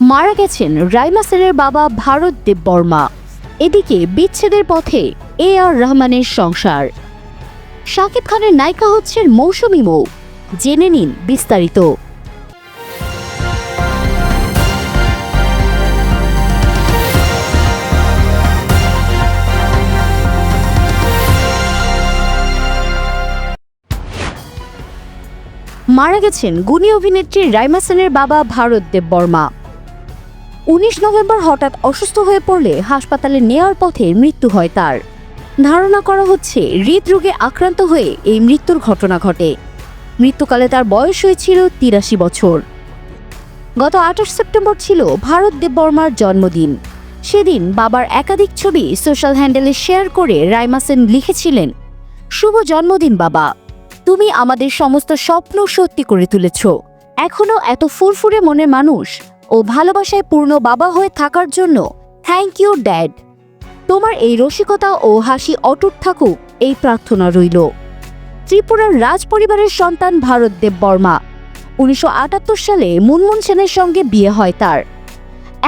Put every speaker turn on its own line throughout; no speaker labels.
মারা গেছেন রাইমা সেনের বাবা ভারত দেব বর্মা এদিকে বিচ্ছেদের পথে এ আর রহমানের সংসার। শাকিব খানের নায়িকা হচ্ছেন মৌসুমী মৌ। জেনে নিন বিস্তারিত। মারা গেছেন গুণী অভিনেত্রী রাইমা সেনের বাবা ভারত দেব বর্মা উনিশ নভেম্বর হঠাৎ অসুস্থ হয়ে পড়লে হাসপাতালে নেওয়ার পথে মৃত্যু হয় তার। ধারণা করা হচ্ছে, হৃদরোগে আক্রান্ত হয়ে এই মৃত্যুর ঘটনা ঘটে। মৃত্যুকালে তার বয়স হয়েছিল তিরাশি বছর। গত আঠাশ সেপ্টেম্বর ছিল ভারত দেব বর্মার জন্মদিন। সেদিন বাবার একাধিক ছবি সোশ্যাল হ্যান্ডেলে শেয়ার করে রাইমা সেন লিখেছিলেন, শুভ জন্মদিন বাবা, তুমি আমাদের সমস্ত স্বপ্ন সত্যি করে তুলেছ। এখনও এত ফুরফুরে মনের মানুষ ও ভালোবাসায় পূর্ণ বাবা হয়ে থাকার জন্য থ্যাংক ইউ, ড্যাড। তোমার এই রসিকতা ও হাসি অটুট থাকুক, এই প্রার্থনা রইল। ত্রিপুরার রাজ পরিবারের সন্তান ভারত দেব বর্মা, উনিশশো আটাত্তর সালে মুনমুন সেনের সঙ্গে বিয়ে হয় তার।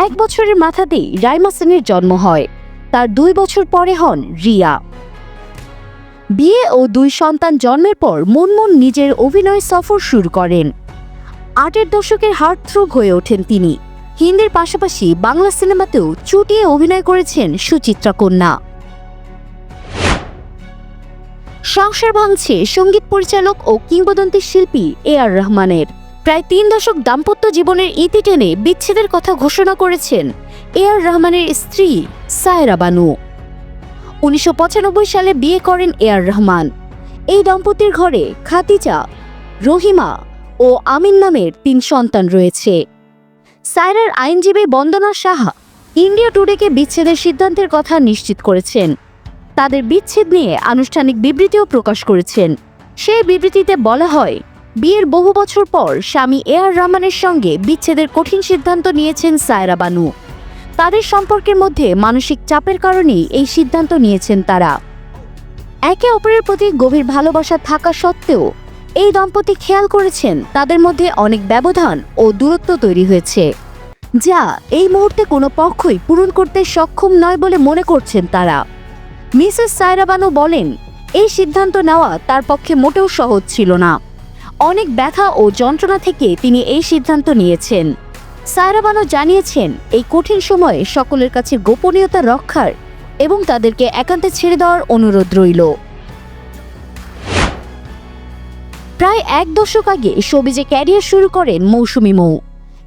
এক বছরের মাথাতেই রাইমা সেনের জন্ম হয়, তার দুই বছর পরে হন রিয়া। বিয়ে ও দুই সন্তান জন্মের পর মুনমুন নিজের অভিনয় সফর শুরু করেন। আটের দশকের হার্ট হার্টথ্রোব হয়ে ওঠেন তিনি। হিন্দির পাশাপাশি বাংলা সিনেমাতেও চুটিয়ে অভিনয় করেছেন সুচিত্রা কন্যা। সংসার ভাঙছে সংগীত পরিচালক ও কিংবদন্তি শিল্পী এ আর রহমানের। প্রায় তিন দশক দাম্পত্য জীবনের ইতি টেনে বিচ্ছেদের কথা ঘোষণা করেছেন এ আর রহমানের স্ত্রী সায়রা বানু। উনিশশো পঁচানব্বই সালে বিয়ে করেন এ আর রহমান। এই দম্পতির ঘরে খাতিজা রহিমা ও আমিন নামের তিন সন্তান রয়েছে। সায়রার আইনজীবী বন্দনা সাহা ইন্ডিয়া টুডেকে বিচ্ছেদের সিদ্ধান্তের কথা নিশ্চিত করেছেন। তাদের বিচ্ছেদ নিয়ে আনুষ্ঠানিক বিবৃতিও প্রকাশ করেছেন। সেই বিবৃতিতে বলা হয়, বিয়ের বহু বছর পর স্বামী এ আর রহমানের সঙ্গে বিচ্ছেদের কঠিন সিদ্ধান্ত নিয়েছেন সায়রা বানু। তাদের সম্পর্কের মধ্যে মানসিক চাপের কারণেই এই সিদ্ধান্ত নিয়েছেন তারা। একে অপরের প্রতি গভীর ভালোবাসা থাকা সত্ত্বেও এই দম্পতি খেয়াল করেছেন, তাদের মধ্যে অনেক ব্যবধান ও দূরত্ব তৈরি হয়েছে। যা এই মুহূর্তে কোনো পক্ষই পূরণ করতে সক্ষম নয় বলে মনে করছেন তারা। মিসেস সায়রা বানু বলেন, এই সিদ্ধান্ত নেওয়া তার পক্ষে মোটেও সহজ ছিল না। অনেক ব্যথা ও যন্ত্রণা থেকে তিনি এই সিদ্ধান্ত নিয়েছেন। সায়রা বানু জানিয়েছেন, এই কঠিন সময়ে সকলের কাছে গোপনীয়তা রক্ষার এবং তাদেরকে একান্তে ছেড়ে দেওয়ার অনুরোধ রইল। প্রায় এক দশক আগে সবিজে ক্যারিয়ার শুরু করেন মৌসুমি মৌ।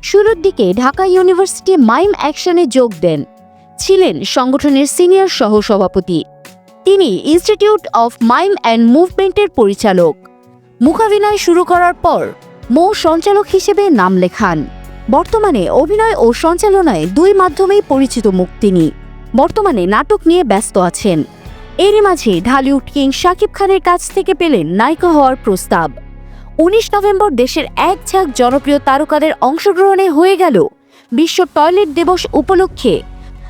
শুরুর দিকে ঢাকা ইউনিভার্সিটি মাইম অ্যাকশনে যোগ দেন। ছিলেন সংগঠনের সিনিয়র সহসভাপতি। তিনি ইনস্টিটিউট অফ মাইম অ্যান্ড মুভমেন্টের পরিচালক। মুখাভিনয় শুরু করার পর মৌ সঞ্চালক হিসেবে নাম লেখান। বর্তমানে অভিনয় ও সঞ্চালনায় দুই মাধ্যমেই পরিচিত মুখ তিনি। বর্তমানে নাটক নিয়ে ব্যস্ত আছেন। এরই মাঝে ঢালিউড কিং শাকিব খানের কাছ থেকে পেলেন নায়িকা হওয়ার প্রস্তাব। উনিশ নভেম্বর দেশের এক ঝাঁক জনপ্রিয় তারকাদের অংশগ্রহণে হয়ে গেল বিশ্ব টয়লেট দিবস উপলক্ষে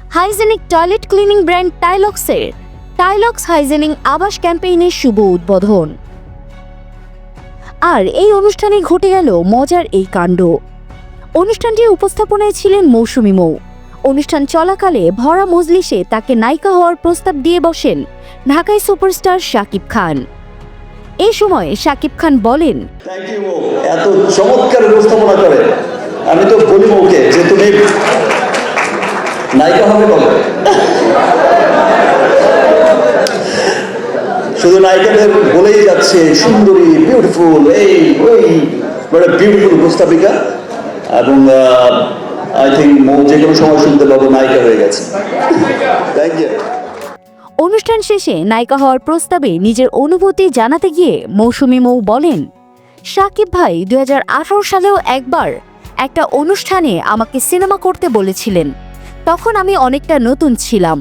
হাইজেনিক টয়লেট ক্লিনিং ব্র্যান্ড টাইলক্সের টাইলক্স হাইজেনিং আবাস ক্যাম্পেইনের শুভ উদ্বোধন। আর এই অনুষ্ঠানে ঘটে গেল মজার এই কাণ্ড। অনুষ্ঠানটি উপস্থাপনায় ছিলেন মৌসুমি মৌ। অনুষ্ঠান চলাকালে ভরা মজলিসে তাকে নায়িকা হওয়ার প্রস্তাব দিয়ে বসেন ঢাকায় সুপারস্টার শাকিব খান। এই সময় শাকিব খান বলেন
এত চমৎকার উপস্থাপনা করে আমি তো বলি মৌকে যে তুমি নায়িকা হবে কবে শুধু নায়িকাদের বলেই যাচ্ছে, সুন্দরী বিউটিফুল এই, ওই বিউটিফুল উপস্থাপিকা। এবং আই থিঙ্ক যে কোনো সময় শুনতে পাবো, নায়িকা হয়ে গেছে। থ্যাংক ইউ
অনুষ্ঠান শেষে নায়িকা হওয়ার প্রস্তাবে নিজের অনুভূতি জানাতে গিয়ে মৌসুমী মৌ বলেন, সাকিব ভাই দু হাজার আঠারো সালেও একবার একটা অনুষ্ঠানে আমাকে সিনেমা করতে বলেছিলেন। তখন আমি অনেকটা নতুন ছিলাম।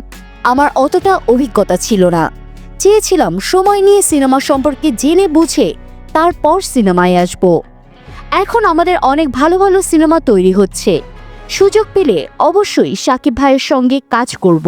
আমার অতটা অভিজ্ঞতা ছিল না। চেয়েছিলাম সময় নিয়ে সিনেমা সম্পর্কে জেনে বুঝে তারপর সিনেমায় আসব। এখন আমাদের অনেক ভালো ভালো সিনেমা তৈরি হচ্ছে। সুযোগ পেলে অবশ্যই সাকিব ভাইয়ের সঙ্গে কাজ করব।